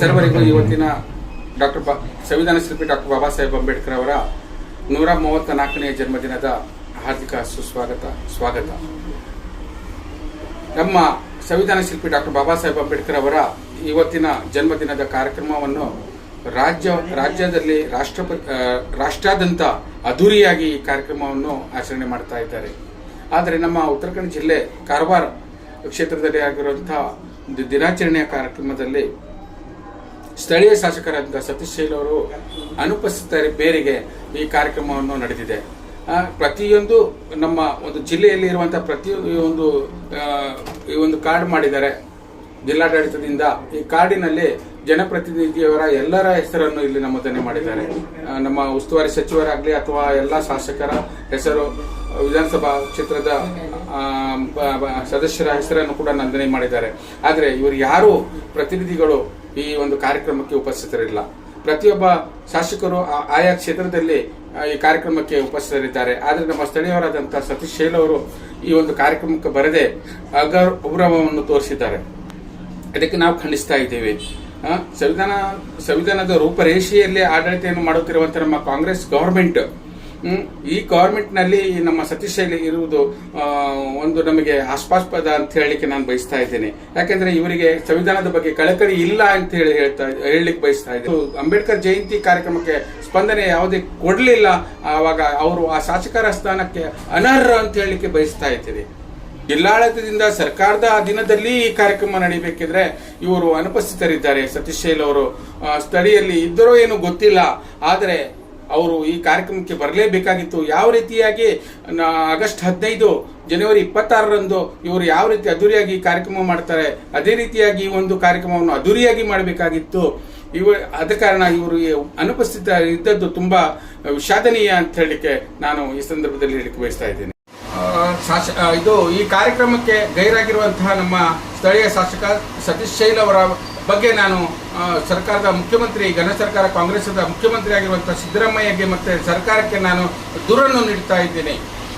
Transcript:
ಸರ್ವರಿಗೂ ಇವತ್ತಿನ ಡಾಕ್ಟರ್ ಸಂವಿಧಾನ ಶಿಲ್ಪಿ ಡಾಕ್ಟರ್ ಬಾಬಾ ಸಾಹೇಬ್ ಅಂಬೇಡ್ಕರ್ ಅವರ ನೂರ ಮೂವತ್ತ ನಾಲ್ಕನೇ ಜನ್ಮದಿನದ ಹಾರ್ದಿಕ ಸುಸ್ವಾಗತ, ಸ್ವಾಗತ. ನಮ್ಮ ಸಂವಿಧಾನ ಶಿಲ್ಪಿ ಡಾಕ್ಟರ್ ಬಾಬಾ ಸಾಹೇಬ್ ಅಂಬೇಡ್ಕರ್ ಅವರ ಇವತ್ತಿನ ಜನ್ಮದಿನದ ಕಾರ್ಯಕ್ರಮವನ್ನು ರಾಜ್ಯ, ರಾಜ್ಯದಲ್ಲಿ ರಾಷ್ಟ್ರಪತಿ ರಾಷ್ಟ್ರಾದ್ಯಂತ ಅದ್ದೂರಿಯಾಗಿ ಈ ಕಾರ್ಯಕ್ರಮವನ್ನು ಆಚರಣೆ ಮಾಡ್ತಾ ಇದ್ದಾರೆ. ಆದರೆ ನಮ್ಮ ಉತ್ತರ ಕನ್ನಡ ಜಿಲ್ಲೆ ಕಾರವಾರ ಕ್ಷೇತ್ರದಲ್ಲಿ ಆಗಿರುವಂತಹ ದಿನಾಚರಣೆಯ ಕಾರ್ಯಕ್ರಮದಲ್ಲಿ ಸ್ಥಳೀಯ ಶಾಸಕರಾದಂಥ ಸತೀಶ್ ಶೈಲ್ ಅವರು ಅನುಪಸ್ಥಿತ ಬೇರೆಗೆ ಈ ಕಾರ್ಯಕ್ರಮವನ್ನು ನಡೆದಿದೆ. ಪ್ರತಿಯೊಂದು ನಮ್ಮ ಒಂದು ಜಿಲ್ಲೆಯಲ್ಲಿ ಇರುವಂತಹ ಪ್ರತಿಯೊಂದು ಈ ಒಂದು ಕಾರ್ಡ್ ಮಾಡಿದ್ದಾರೆ. ಜಿಲ್ಲಾಡಳಿತದಿಂದ ಈ ಕಾರ್ಡಿನಲ್ಲಿ ಜನಪ್ರತಿನಿಧಿಯವರ ಎಲ್ಲರ ಹೆಸರನ್ನು ಇಲ್ಲಿ ನಮೂದನೆ ಮಾಡಿದ್ದಾರೆ. ನಮ್ಮ ಉಸ್ತುವಾರಿ ಸಚಿವರಾಗಲಿ ಅಥವಾ ಎಲ್ಲ ಶಾಸಕರ ಹೆಸರು, ವಿಧಾನಸಭಾ ಕ್ಷೇತ್ರದ ಸದಸ್ಯರ ಹೆಸರನ್ನು ಕೂಡ ನೋಂದಣಿ ಮಾಡಿದ್ದಾರೆ. ಆದರೆ ಇವರು ಯಾರು ಪ್ರತಿನಿಧಿಗಳು ಈ ಒಂದು ಕಾರ್ಯಕ್ರಮಕ್ಕೆ ಉಪಸ್ಥಿತರಿಲ್ಲ. ಪ್ರತಿಯೊಬ್ಬ ಶಾಸಕರು ಆಯಾ ಕ್ಷೇತ್ರದಲ್ಲಿ ಈ ಕಾರ್ಯಕ್ರಮಕ್ಕೆ ಉಪಸ್ಥಿತರಿದ್ದಾರೆ. ಆದರೆ ನಮ್ಮ ಸ್ಥಳೀಯರಾದಂತಹ ಸತೀಶ್ ಶೈಲ್ ಅವರು ಈ ಒಂದು ಕಾರ್ಯಕ್ರಮಕ್ಕೆ ಬರದೆ ಅಗೌರವವನ್ನು ತೋರಿಸಿದ್ದಾರೆ. ಅದಕ್ಕೆ ನಾವು ಖಂಡಿಸ್ತಾ ಇದ್ದೇವೆ. ಸಂವಿಧಾನ, ಸಂವಿಧಾನದ ರೂಪರೇಷೆಯಲ್ಲಿ ಆಡಳಿತವನ್ನು ಮಾಡುತ್ತಿರುವಂತಹ ನಮ್ಮ ಕಾಂಗ್ರೆಸ್ ಗವರ್ಮೆಂಟ್ ಈ ಗೌರ್ಮೆಂಟ್ನಲ್ಲಿ ನಮ್ಮ ಸತೀಶ್ ಶೈಲಿ ಇರುವುದು ಒಂದು ನಮಗೆ ಆಸ್ಪಾಸ್ಪದ ಅಂತ ಹೇಳಲಿಕ್ಕೆ ನಾನು ಬಯಸ್ತಾ ಇದ್ದೇನೆ. ಯಾಕೆಂದ್ರೆ ಇವರಿಗೆ ಸಂವಿಧಾನದ ಬಗ್ಗೆ ಕಳಕಳಿ ಇಲ್ಲ ಅಂತ ಹೇಳಿ ಹೇಳ್ತಾ, ಹೇಳಲಿಕ್ಕೆ ಬಯಸ್ತಾ ಇದ್ದೇನೆ. ಅಂಬೇಡ್ಕರ್ ಜಯಂತಿ ಕಾರ್ಯಕ್ರಮಕ್ಕೆ ಸ್ಪಂದನೆ ಯಾವುದೇ ಕೊಡಲಿಲ್ಲ, ಆವಾಗ ಅವರು ಆ ಶಾಸಕರ ಸ್ಥಾನಕ್ಕೆ ಅನರ್ಹ ಅಂತ ಹೇಳಲಿಕ್ಕೆ ಬಯಸ್ತಾ ಇದ್ದೇನೆ. ಜಿಲ್ಲಾಡಳಿತದಿಂದ ಸರ್ಕಾರದ ದಿನದಲ್ಲಿ ಈ ಕಾರ್ಯಕ್ರಮ ನಡೀಬೇಕಿದ್ರೆ ಇವರು ಅನುಪಸ್ಥಿತರಿದ್ದಾರೆ. ಸತೀಶ್ ಶೈಲ್ ಅವರು ಸ್ಥಳೀಯಲ್ಲಿ ಇದ್ದರೋ ಏನು ಗೊತ್ತಿಲ್ಲ. ಆದರೆ ಅವರು ಈ ಕಾರ್ಯಕ್ರಮಕ್ಕೆ ಬರಲೇಬೇಕಾಗಿತ್ತು. ಯಾವ ರೀತಿಯಾಗಿ ಆಗಸ್ಟ್ ಹದಿನೈದು, ಜನವರಿ ಇಪ್ಪತ್ತಾರರಂದು ಇವರು ಯಾವ ರೀತಿ ಅದ್ದೂರಿಯಾಗಿ ಈ ಕಾರ್ಯಕ್ರಮ ಮಾಡ್ತಾರೆ, ಅದೇ ರೀತಿಯಾಗಿ ಈ ಒಂದು ಕಾರ್ಯಕ್ರಮವನ್ನು ಅದ್ದೂರಿಯಾಗಿ ಮಾಡಬೇಕಾಗಿತ್ತು. ಇವ, ಆದ ಕಾರಣ ಇವರು ಅನುಪಸ್ಥಿತ ಇದ್ದದ್ದು ತುಂಬಾ ವಿಷಾದನೀಯ ಅಂತ ಹೇಳಲಿಕ್ಕೆ ನಾನು ಈ ಸಂದರ್ಭದಲ್ಲಿ ಹೇಳಿಕೆ ಬಯಸ್ತಾ ಇದ್ದೇನೆ. ಇದು ಈ ಕಾರ್ಯಕ್ರಮಕ್ಕೆ ಗೈರಾಗಿರುವಂತಹ ನಮ್ಮ ಸ್ಥಳೀಯ ಶಾಸಕ ಸತೀಶ್ ಶೈಲ್ ಅವರ ಬಗ್ಗೆ ನಾನು ಸರ್ಕಾರದ ಮುಖ್ಯಮಂತ್ರಿ, ಘನ ಸರ್ಕಾರ ಕಾಂಗ್ರೆಸ್ದ ಮುಖ್ಯಮಂತ್ರಿ ಆಗಿರುವಂತಹ ಸಿದ್ದರಾಮಯ್ಯಗೆ ಮತ್ತೆ ಸರ್ಕಾರಕ್ಕೆ ನಾನು ದೂರನ್ನು ನೀಡ್ತಾ ಇದ್ದೇನೆ.